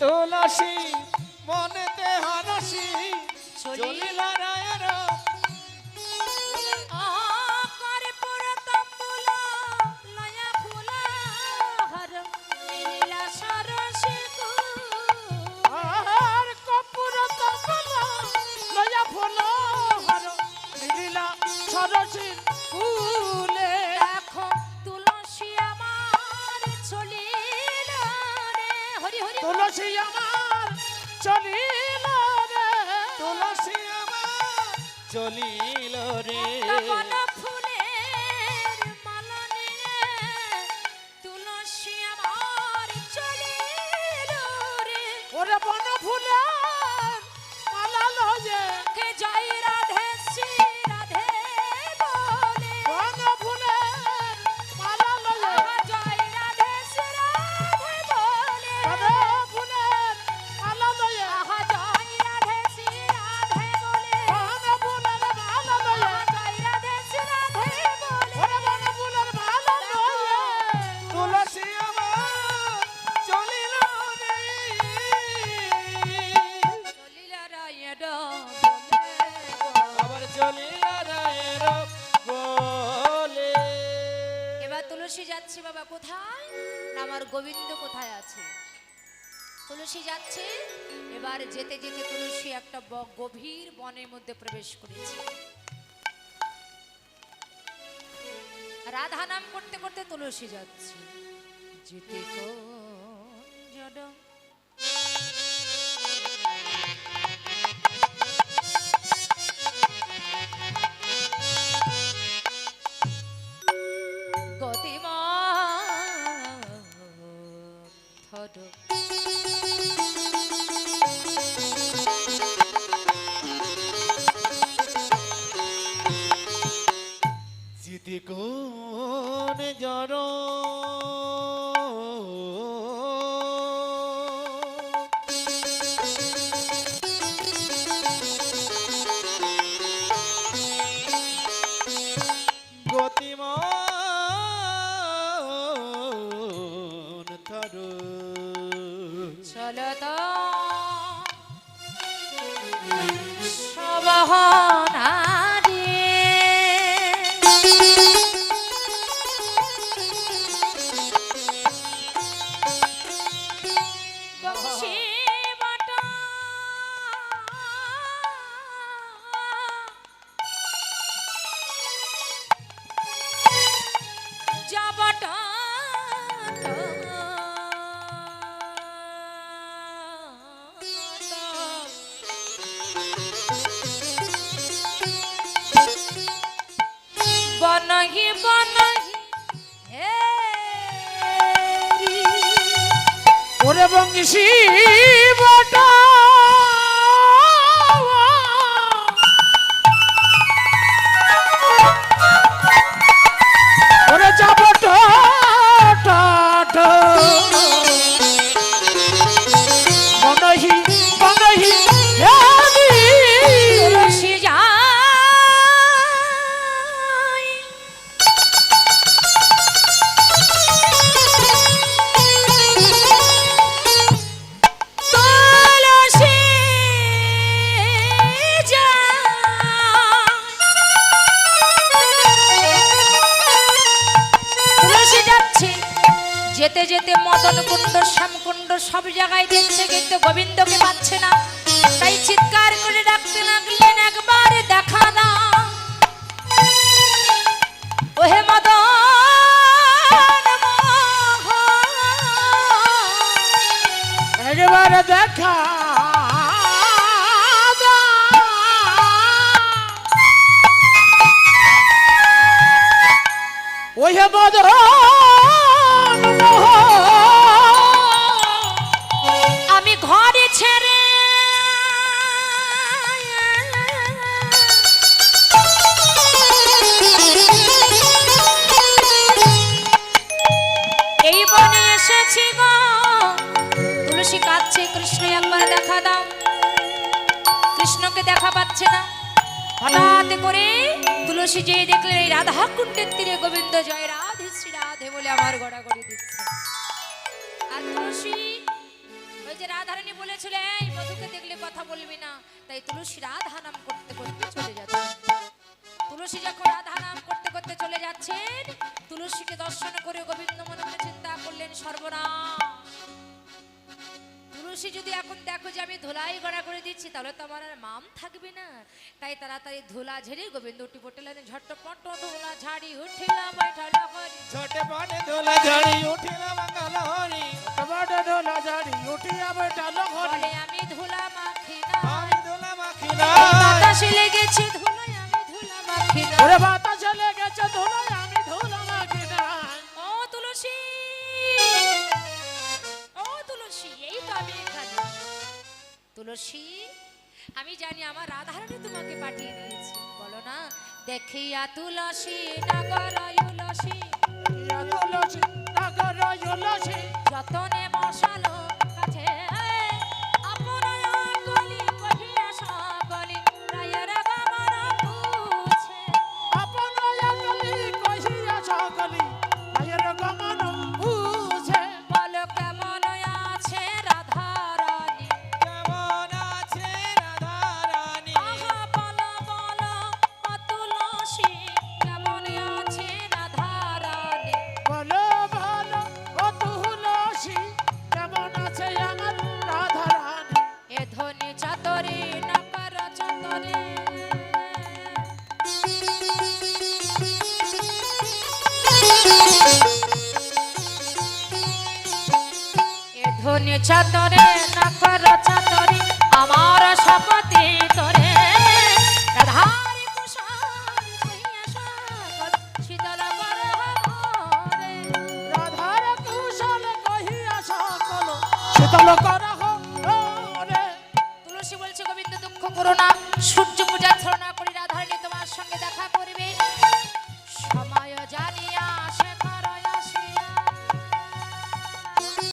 তুলসী মনেতে হারসি চলিল রে। গোবিন্দ কোথায় আছে? তুলসী যাচ্ছে, এবার যেতে যেতে তুলসী একটা গভীর বনের মধ্যে প্রবেশ করেছে। রাধা নাম করতে করতে তুলসী যাচ্ছে। যেতে জড় বনহি বনহি। হে ওরে বংশী বটা। যেতে মদন কুণ্ড শ্যামকুণ্ড সব জায়গায় দেখছে, কিন্তু গোবিন্দকে পাচ্ছে না। তাই চিৎকার করে ডাকতে লাগলেন, একবার দেখা দাও ওহে মদন। একবারে দেখা ওই মদন এই বনে এসেছি গো। তুলসী কাঁদছে, কৃষ্ণ একবার দেখা দাও। কৃষ্ণকে দেখা পাচ্ছে না। হঠাৎ করে তুলসী যেই দেখলেন এই রাধা কুণ্ডের তীরে গোবিন্দ জয় রাধে শ্রী রাধে বলে আমার গড়া গড়াগড়ি দিচ্ছে। আর তুলসী ওই যে রাধারানী বলেছিল এই মধুকে দেখলে কথা বলবি না। তাই তুলসী রাধা নাম করতে করতে চলে যাচ্ছে। তুলসী যখন রাধা নাম করতে করতে চলে যাচ্ছেন তুলসীকে দর্শন করে গোবিন্দ মনে মনে চিন্তা করলেন সর্বনাশ। তুলসী যদি এখন দেখো যে আমি ধুলাই গড়া করে দিচ্ছি তাহলে তো আমার আর মাম থাকবে না। তাই তাড়াতাড়ি ধুলা ঝেড়ে গোবিন্দ উঠি পড়লেন ঝটপট ধুলা ঝাড়ি উঠিলাম দোলা ঝাড়ি উঠিল মঙ্গল হরি ঝাড়ি উঠিয়া বৈঠালো ঘরে বলে আমি ধুলা মাখি না আমি দোলা মাখি না বাতাসে লেগেছে ধুলা ওরে ধুলোয় আমি ধুলো মাখি না ও তুলসী ও তুলসী এই তো আমি এখানে। তুলসী আমি জানি আমার রাধারানী তোমাকে পাঠিয়ে দিয়েছি। বলো না দেখিয়া তুলসী নগর তুলসী তুলসী নগর তুলসী যতনে বসালো চাতরে নাকার চাতরে এ করো না। সূর্য পূজা ছলনা